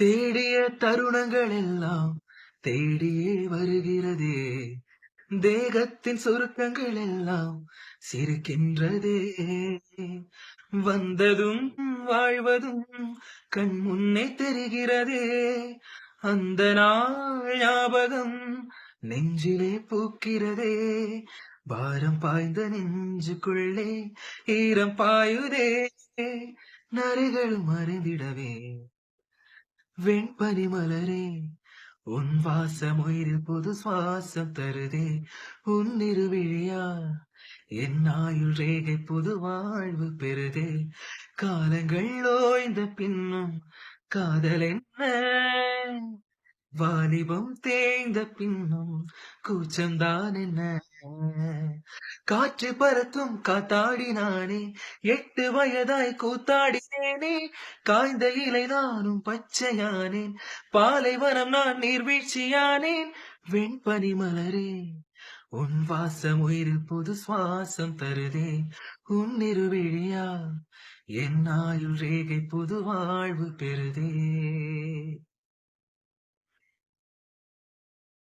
தேடிய தருணங்கள் எல்லாம் தேடியே வருகிறதே. தேகத்தின் சுருக்கங்கள் எல்லாம் சிரிக்கின்றதே. வந்ததும் வாழ்வதும் கண் முன்னே தெரிகிறதே. அந்த நாள் ஞாபகம் நெஞ்சிலே பூக்கிறதே. பாரம் பாய்ந்த நெஞ்சுக்குள்ளே ஈரம் பாயுதே. நரைகள் மறைந்திடவே வெண்பனி மலரே உன் வாசம் உயிரில் புது சுவாசம் தருதே. உன் இருவிழியா என் ஆயுள் ரேகை புது வாழ்வு பெறுதே. காலங்கள் ஓய்ந்த பின்னும் காதல் என்ன? வாலிபம் தேய்ந்த பின்னும் கூச்சம்தான் என்ன? காற்று பறக்கும் காத்தாடினானே எட்டு வயதாய் கூத்தாடினேனே காய்ந்த இலை நானும் பச்சையானேன் பாலைவனம் நான் நீர்வீழ்ச்சியானேன் வெண்பனி மலரே உன் வாசம் உயிரில் புது சுவாசம் தருதே உன் இருவிழியா என் ஆயுள் ரேகை புது வாழ்வு பெறுதே.